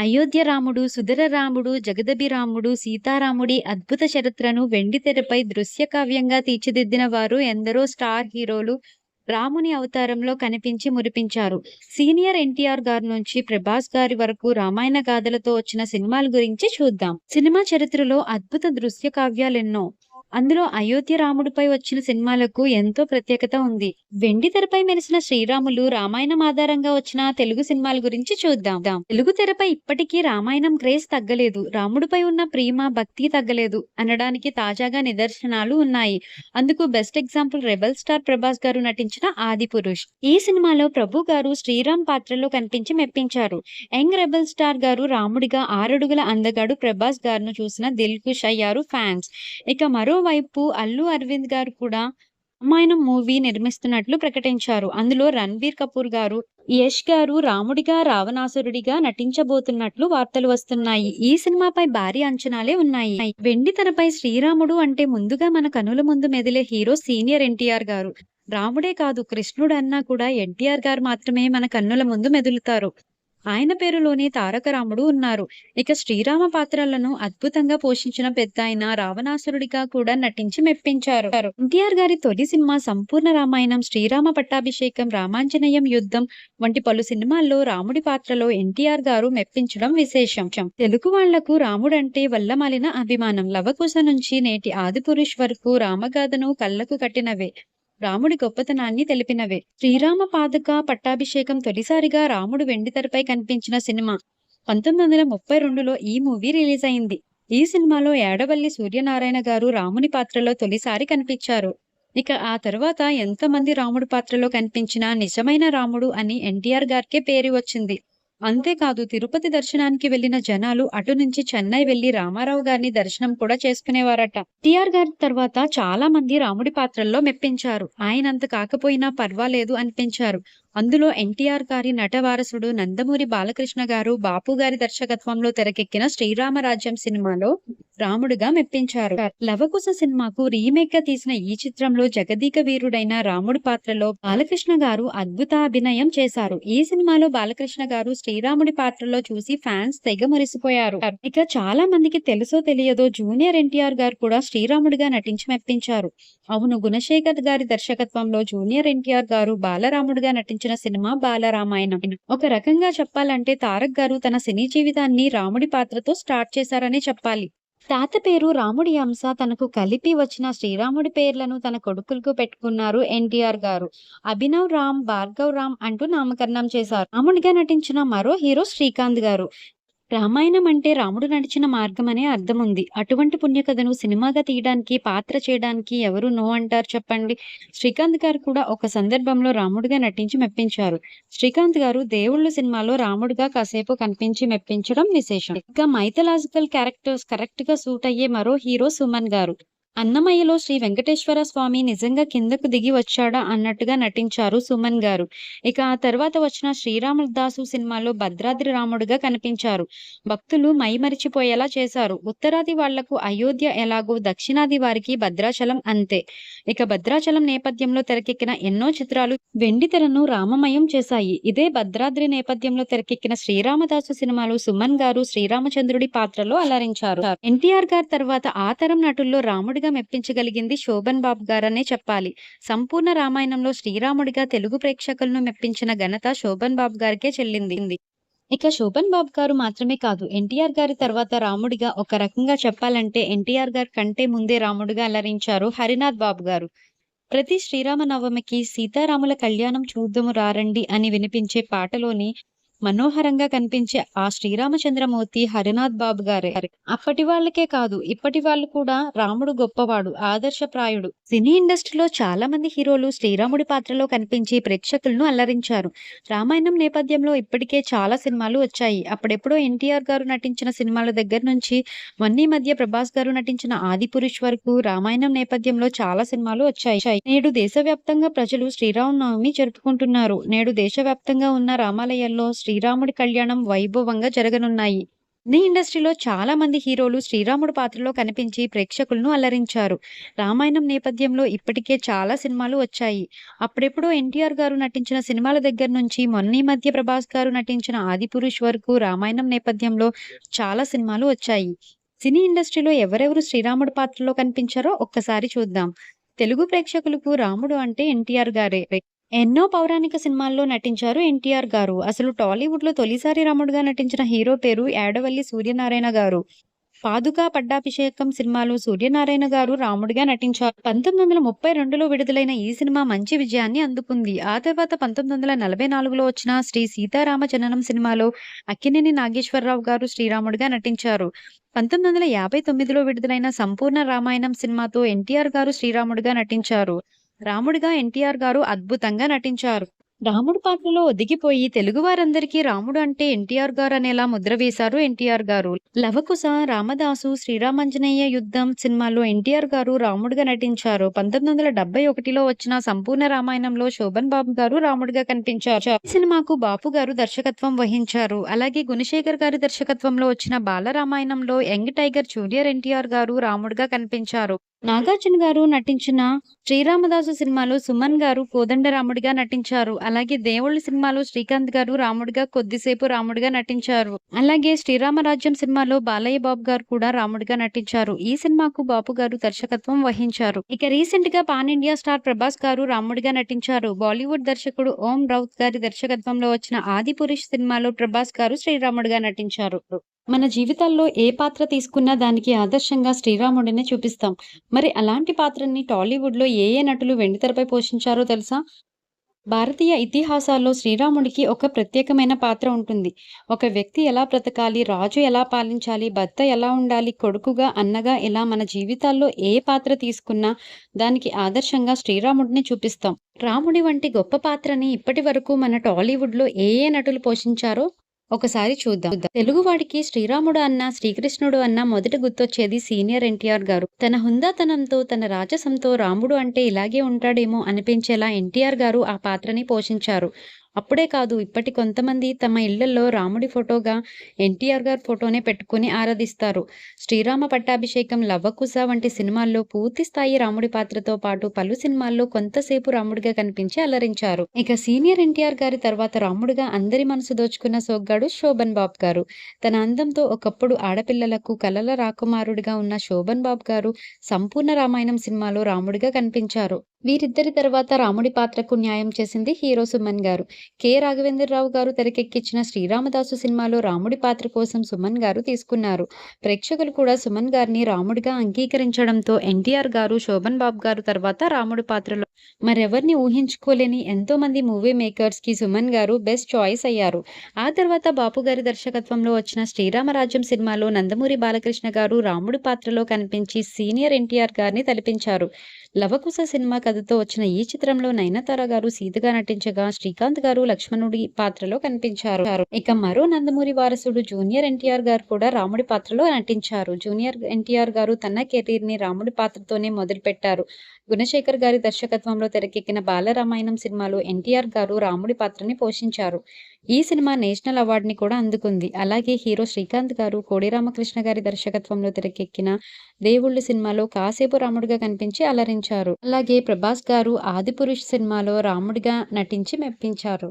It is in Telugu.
అయోధ్య రాముడు, సుధర రాముడు, జగదభి రాముడు, సీతారాముడి అద్భుత చరిత్రను వెండితెరపై దృశ్య కావ్యంగా తీర్చిదిద్దిన వారు ఎందరో స్టార్ హీరోలు రాముని అవతారంలో కనిపించి మురిపించారు. సీనియర్ ఎన్టీఆర్ గారి నుంచి ప్రభాస్ గారి వరకు రామాయణ గాథలతో వచ్చిన సినిమాల గురించి చూద్దాం. సినిమా చరిత్రలో అద్భుత దృశ్య కావ్యాలెన్నో. అందులో అయోధ్య రాముడిపై వచ్చిన సినిమాలకు ఎంతో ప్రత్యేకత ఉంది. వెండి తెరపై మెరిసిన శ్రీరాములు రామాయణం ఆధారంగా వచ్చిన తెలుగు సినిమాల గురించి చూద్దాం. తెలుగు తెరపై ఇప్పటికీ రామాయణం క్రేజ్ తగ్గలేదు. రాముడిపై ఉన్న ప్రేమ, భక్తి తగ్గలేదు అనడానికి తాజాగా నిదర్శనాలు ఉన్నాయి. అందుకు best example rebel star Prabhas garu నటించిన ఆది పురుష్ ఈ సినిమాలో ప్రభు గారు శ్రీరామ్ పాత్రలో కనిపించి మెప్పించారు. యంగ్ రెబల్ స్టార్ గారు రాముడిగా ఆరడుగుల అందగాడు ప్రభాస్ గారును చూసిన దిల్ ఖుష్ అయ్యారు ఫ్యాన్స్. ఇక మరో మరోవైపు అల్లు అరవింద్ గారు కూడా రామాయణం మూవీ నిర్మిస్తున్నట్లు ప్రకటించారు. అందులో రణ్బీర్ కపూర్ గారు, యష్ గారు రాముడిగా, రావణాసురుడిగా నటించబోతున్నట్లు వార్తలు వస్తున్నాయి. ఈ సినిమాపై భారీ అంచనాలే ఉన్నాయి. వెండి తెరపై శ్రీరాముడు అంటే ముందుగా మన కనుల ముందు మెదిలే హీరో సీనియర్ ఎన్టీఆర్ గారు. రాముడే కాదు కృష్ణుడు అన్నా కూడా ఎన్టీఆర్ గారు మాత్రమే మన కన్నుల ముందు మెదులుతారు. ఆయన పేరులోనే తారక రాముడు ఉన్నారు. ఇక శ్రీరామ పాత్రలను అద్భుతంగా పోషించిన పెద్దాయన రావణాసురుడిగా కూడా నటించి మెప్పించారు. ఎన్టీఆర్ గారి తొలి సినిమా సంపూర్ణ రామాయణం, శ్రీరామ పట్టాభిషేకం, రామాంజనేయం యుద్ధం వంటి పలు సినిమాల్లో రాముడి పాత్రలో ఎన్టీఆర్ గారు మెప్పించడం విశేషం. తెలుగు వాళ్ళకు రాముడంటే వల్లమాలిన అభిమానం. లవకుశ నుంచి నేటి ఆదిపురుష్ వరకు రామగాథను కళ్ళకు కట్టినవే. రాముడి గొప్పతనాన్ని తెలిపినవే. శ్రీరామ పాదుక పట్టాభిషేకం తొలిసారిగా రాముడు వెండితెరపై కనిపించిన సినిమా. పంతొమ్మిది వందల ముప్పై రెండులో ఈ మూవీ రిలీజ్ అయింది. ఈ సినిమాలో యాడవల్లి సూర్యనారాయణ గారు రాముని పాత్రలో తొలిసారి కనిపించారు. ఇక ఆ తర్వాత ఎంతమంది రాముడి పాత్రలో కనిపించినా నిజమైన రాముడు అని ఎన్టీఆర్ గారికే పేరు వచ్చింది. అంతేకాదు తిరుపతి దర్శనానికి వెళ్ళిన జనాలు అటు నుంచి చెన్నై వెళ్ళి రామారావు గారిని దర్శనం కూడా చేసుకునేవారట. టిఆర్ గారి తర్వాత చాలా మంది రాముడి పాత్రల్లో మెప్పించారు. ఆయనంత కాకపోయినా పర్వాలేదు అనిపించారు. అందులో ఎన్టీఆర్ గారి నట వారసుడు నందమూరి బాలకృష్ణ గారు బాపు గారి దర్శకత్వంలో తెరకెక్కిన శ్రీరామరాజ్యం సినిమాలో రాముడుగా మెప్పించారు. లవకుశ సినిమాకు రీమేక్గా తీసిన ఈ చిత్రంలో జగదీక వీరుడైన రాముడి పాత్రలో బాలకృష్ణ గారు అద్భుత అభినయం చేశారు. ఈ సినిమాలో బాలకృష్ణ గారు శ్రీరాముడి పాత్రలో చూసి ఫ్యాన్స్ తెగ మురిసిపోయారు. ఇక చాలా మందికి తెలుసో తెలియదో జూనియర్ ఎన్టీఆర్ గారు కూడా శ్రీరాముడిగా నటించి మెప్పించారు. అవును గుణశేఖర్ గారి దర్శకత్వంలో జూనియర్ ఎన్టీఆర్ గారు బాలరాముడిగా నటించిన సినిమా బాలరామాయణం. ఒక రకంగా చెప్పాలంటే తారక్ గారు తన సినీ జీవితాన్ని రాముడి పాత్రతో స్టార్ట్ చేశారనే చెప్పాలి. తాత పేరు రాముడి అంశ తనకు కలిపి వచ్చిన శ్రీరాముడి పేర్లను తన కొడుకులకు పెట్టుకున్నారు ఎన్టీఆర్ గారు. అభినవ్ రామ్, భార్గవ్ రామ్ అంటూ నామకరణం చేశారు. రాముడిగా నటించిన మరో హీరో శ్రీకాంత్ గారు. రామాయణం అంటే రాముడు నడిచిన మార్గం అనే అర్థం ఉంది. అటువంటి పుణ్యకథను సినిమాగా తీయడానికి, పాత్ర చేయడానికి ఎవరు నో అంటారు చెప్పండి. శ్రీకాంత్ గారు కూడా ఒక సందర్భంలో రాముడిగా నటించి మెప్పించారు. శ్రీకాంత్ గారు దేవుళ్ళు సినిమాలో రాముడిగా కాసేపు కనిపించి మెప్పించడం విశేషం. ఇక మైథలాజికల్ క్యారెక్టర్స్ కరెక్ట్గా సూట్ అయ్యే మరో హీరో సుమన్ గారు. అన్నమయ్యలో శ్రీ వెంకటేశ్వర స్వామి నిజంగా కిందకు దిగి వచ్చాడా అన్నట్టుగా నటించారు సుమన్ గారు. ఇక ఆ తర్వాత వచ్చిన శ్రీరామదాసు సినిమాలో భద్రాద్రి రాముడుగా కనిపించారు. భక్తులు మైమరిచిపోయేలా చేశారు. ఉత్తరాది వాళ్ళకు అయోధ్య ఎలాగో దక్షిణాది వారికి భద్రాచలం అంతే. ఇక భద్రాచలం నేపథ్యంలో తెరకెక్కిన ఎన్నో చిత్రాలు వెండితెరను రామమయం చేశాయి. ఇదే భద్రాద్రి నేపథ్యంలో తెరకెక్కిన శ్రీరామదాసు సినిమాలో సుమన్ గారు శ్రీరామచంద్రుడి పాత్రలో అలరించారు. ఎన్టీఆర్ గారి తర్వాత ఆ తరం నటుల్లో రాముడిగా మెప్పించగలిగింది శోభన్ బాబు గారనే చెప్పాలి. సంపూర్ణ రామాయణంలో శ్రీరాముడిగా తెలుగు ప్రేక్షకులను మెప్పించిన ఘనత శోభన్ బాబు గారికే చెల్లింది. ఇక శోభన్ బాబు గారు మాత్రమే కాదు ఎన్టీఆర్ గారి తర్వాత రాముడిగా ఒక రకంగా చెప్పాలంటే ఎన్టీఆర్ గారి కంటే ముందే రాముడిగా అలరించారు హరినాథ్ బాబు గారు. ప్రతి శ్రీరామనవమికి సీతారాముల కళ్యాణం చూద్దుము రారండి అని వినిపించే పాటలోని మనోహరంగా కనిపించే ఆ శ్రీరామచంద్రమూర్తి హరినాథ్ బాబు గారే. అప్పటి వాళ్ళకే కాదు ఇప్పటి వాళ్ళు కూడా రాముడు గొప్పవాడు, ఆదర్శప్రాయుడు. సినీ ఇండస్ట్రీలో చాలా మంది హీరోలు శ్రీరాముడి పాత్రలో కనిపించి ప్రేక్షకులను అల్లరించారు. రామాయణం నేపథ్యంలో ఇప్పటికే చాలా సినిమాలు వచ్చాయి. అప్పుడెప్పుడో ఎన్టీఆర్ గారు నటించిన సినిమాల దగ్గర నుంచి మొన్నీ మధ్య ప్రభాస్ గారు నటించిన ఆదిపురుష్ వరకు రామాయణం నేపథ్యంలో చాలా సినిమాలు వచ్చాయి. నేడు దేశవ్యాప్తంగా ప్రజలు శ్రీరామనవమి జరుపుకుంటున్నారు. నేడు దేశవ్యాప్తంగా ఉన్న రామాలయాల్లో శ్రీరాముడి కళ్యాణం వైభవంగా జరగనున్నాయి. నీ ఇండస్ట్రీలో చాలా మంది హీరోలు శ్రీరాముడు పాత్రలో కనిపించి ప్రేక్షకులను అల్లరించారు. రామాయణం నేపథ్యంలో ఇప్పటికే చాలా సినిమాలు వచ్చాయి. అప్పుడెప్పుడో ఎన్టీఆర్ గారు నటించిన సినిమాల దగ్గర నుంచి మొన్నీ మధ్య ప్రభాస్ గారు నటించిన 'ఆదిపురుష్' వరకు రామాయణం నేపథ్యంలో చాలా సినిమాలు వచ్చాయి. సినీ ఇండస్ట్రీలో ఎవరెవరు శ్రీరాముడు పాత్రలో కనిపించారో ఒక్కసారి చూద్దాం. తెలుగు ప్రేక్షకులకు రాముడు అంటే ఎన్టీఆర్ గారే. ఎన్నో పౌరాణిక సినిమాల్లో నటించారు ఎన్టీఆర్ గారు. అసలు టాలీవుడ్‌లో తొలిసారి రాముడుగా నటించిన హీరో పేరు యాడవల్లి సూర్యనారాయణ గారు. పాదుకా పడ్డాభిషేకం సినిమాలో సూర్యనారాయణ గారు రాముడిగా నటించారు. 1932లో విడుదలైన ఈ సినిమా మంచి విజయాన్ని అందుకుంది. ఆ తర్వాత 1944లో వచ్చిన 'శ్రీ సీతారామ జననం' సినిమాలో అక్కినేని నాగేశ్వరరావు గారు శ్రీరాముడిగా నటించారు. 1959లో విడుదలైన 'సంపూర్ణ రామాయణం' సినిమాతో ఎన్టీఆర్ గారు శ్రీరాముడిగా నటించారు. రాముడిగా ఎన్టీఆర్ గారు అద్భుతంగా నటించారు. రాముడు పాత్రలో ఒదిగిపోయి తెలుగువారందరికీ రాముడు అంటే ఎన్టీఆర్ గారు అనేలా ముద్ర వేశారు ఎన్టీఆర్ గారు. 'లవకుశ', 'రామదాసు', శ్రీరామంజనేయ యుద్ధం' సినిమాలో ఎన్టీఆర్ గారు రాముడిగా నటించారు. 1971లో వచ్చిన 'సంపూర్ణ రామాయణంలో' శోభన్ బాబు గారు రాముడిగా కనిపించారు. ఈ సినిమాకు బాపు గారు దర్శకత్వం వహించారు. అలాగే గుణశేఖర్ గారి దర్శకత్వంలో వచ్చిన 'బాలరామాయణంలో' young tiger junior NTR garu రాముడిగా కనిపించారు. నాగార్జున గారు నటించిన 'శ్రీరామదాసు' సినిమాలో సుమన్ గారు కోదండరాముడిగా నటించారు. అలాగే 'దేవుళ్ళు' సినిమాలో శ్రీకాంత్ గారు రాముడిగా కొద్దిసేపు రాముడిగా నటించారు. అలాగే 'శ్రీరామరాజ్యం' సినిమాలో బాలయ్య బాబు గారు కూడా రాముడిగా నటించారు. ఈ సినిమాకు బాపు గారు దర్శకత్వం వహించారు. ఇక రీసెంట్గా పాన్ ఇండియా స్టార్ ప్రభాస్ గారు రాముడిగా నటించారు. బాలీవుడ్ దర్శకుడు ఓం రౌత్ గారి దర్శకత్వంలో వచ్చిన 'ఆదిపురుష్' సినిమాలో ప్రభాస్ గారు శ్రీరాముడిగా నటించారు. మన జీవితాల్లో ఏ పాత్ర తీసుకున్నా దానికి ఆదర్శంగా శ్రీరాముడినే చూపిస్తాం. మరి అలాంటి పాత్రని టాలీవుడ్‌లో ఏ ఏ నటులు వెండితెరపై పోషించారో తెలుసా? భారతీయ ఇతిహాసాల్లో శ్రీరాముడికి ఒక ప్రత్యేకమైన పాత్ర ఉంటుంది. ఒక వ్యక్తి ఎలా బ్రతకాలి, రాజు ఎలా పాలించాలి, భర్త ఎలా ఉండాలి, కొడుకుగా, అన్నగా ఇలా మన జీవితాల్లో ఏ పాత్ర తీసుకున్నా దానికి ఆదర్శంగా శ్రీరాముడిని చూపిస్తాం. రాముడి వంటి గొప్ప పాత్రని ఇప్పటివరకు మన టాలీవుడ్‌లో ఏ ఏ నటులు పోషించారో ఒకసారి చూద్దాం. తెలుగువాడికి శ్రీరాముడు అన్న శ్రీకృష్ణుడు అన్న మొదట గుర్తొచ్చేది సీనియర్ ఎన్టీఆర్ గారు. తన హుందాతనంతో, తన రాజసంతో రాముడు అంటే ఇలాగే ఉంటాడేమో అనిపించేలా ఎన్టీఆర్ గారు ఆ పాత్రని పోషించారు. అప్పుడే కాదు ఇప్పటి కొంతమంది తమ ఇళ్ళలో రాముడి ఫోటోగా ఎన్టీఆర్ గారి ఫోటోనే పెట్టుకుని ఆరాధిస్తారు. 'శ్రీరామ పట్టాభిషేకం', లవ్వకుస వంటి సినిమాల్లో పూర్తి స్థాయి రాముడి పాత్రతో పాటు పలు సినిమాల్లో కొంతసేపు రాముడిగా కనిపించి అలరించారు. ఇక సీనియర్ ఎన్టీఆర్ గారి తర్వాత రాముడిగా అందరి మనసు దోచుకున్న సోగ్గాడు శోభన్ బాబు గారు. తన అందంతో ఒకప్పుడు ఆడపిల్లలకు కలల రాకుమారుడిగా ఉన్న శోభన్ బాబు గారు 'సంపూర్ణ రామాయణం' సినిమాలో రాముడిగా కనిపించారు. వీరిద్దరి తర్వాత రాముడి పాత్రకు న్యాయం చేసింది హీరో సుమన్ గారు. కె. రాఘవేంద్రరావు గారు తెరకెక్కించిన 'శ్రీరామదాసు' సినిమాలో రాముడి పాత్ర కోసం సుమన్ గారు తీసుకున్నారు. ప్రేక్షకులు కూడా సుమన్ గారిని రాముడిగా అంగీకరించడంతో ఎన్టీఆర్ గారు, శోభన్ బాబు గారు తర్వాత రాముడి పాత్రలో మరెవరిని ఊహించుకోలేని ఎంతో మంది మూవీ మేకర్స్కి సుమన్ గారు బెస్ట్ చాయిస్ అయ్యారు. ఆ తర్వాత బాపు గారి దర్శకత్వంలో వచ్చిన 'శ్రీరామరాజ్యం' సినిమాలో నందమూరి బాలకృష్ణ గారు రాముడి పాత్రలో కనిపించి సీనియర్ ఎన్టీఆర్ గారిని తలపించారు. 'లవకుశ' సినిమా కథతో వచ్చిన ఈ చిత్రంలో నయనతార గారు సీతగా నటించగా, శ్రీకాంత్ గారు లక్ష్మణుడి పాత్రలో కనిపించారు. ఇక మరో నందమూరి వారసుడు జూనియర్ ఎన్టీఆర్ గారు కూడా రాముడి పాత్రలో నటించారు. జూనియర్ ఎన్టీఆర్ గారు తన కెరీర్ని రాముడి పాత్రతోనే మొదలుపెట్టారు. గుణశేఖర్ గారి దర్శకత్వంలో తెరకెక్కిన 'బాలరామాయణం' సినిమాలో ఎన్టీఆర్ గారు రాముడి పాత్రని పోషించారు. ఈ సినిమా నేషనల్ అవార్డుని కూడా అందుకుంది. అలాగే హీరో శ్రీకాంత్ గారు కోడి రామకృష్ణ గారి దర్శకత్వంలో తెరకెక్కిన 'దేవుళ్ళు' సినిమాలో కాసేపు రాముడిగా కనిపించి అలరించారు. అలాగే ప్రభాస్ గారు 'ఆదిపురుష్' సినిమాలో రాముడిగా నటించి మెప్పించారు.